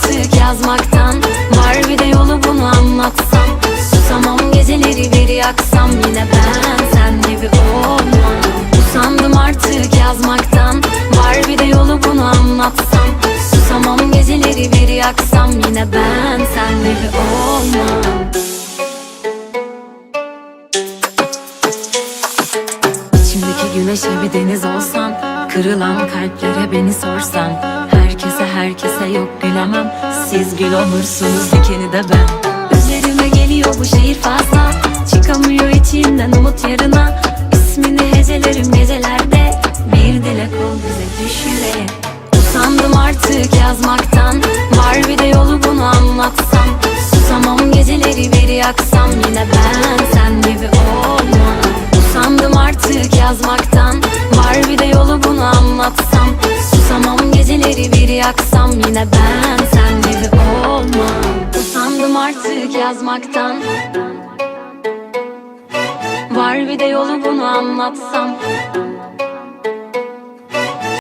artık yazmaktan. Var bir de yolu bunu anlatsam. Susamam geceleri bir yaksam. Yine ben sen gibi olmam Usandım artık yazmaktan. Var bir de yolu bunu anlatsam. Susamam geceleri bir yaksam. Yine ben sen gibi olmam İçimdeki güneşe bir deniz olsan Kırılan kalplere beni sorsan Herkese yok gülemem. Siz gül olursunuz dikeni de ben. Üzerime geliyor bu şehir fazla. Çıkamıyor içimden umut yarına. İsmini hecelerim gecelerde. Bir dilek ol bize düş yüreğe Usandım artık yazmaktan. Var bir de yolu bunu anlatsam. Susamam geceleri bir yaksam. Yine ben sen gibi olmam. Usandım artık yazmaktan Susamam geceleri bir yaksam Yine ben sen gibi olmam. Usandım artık yazmaktan. Var bir de yolu bunu anlatsam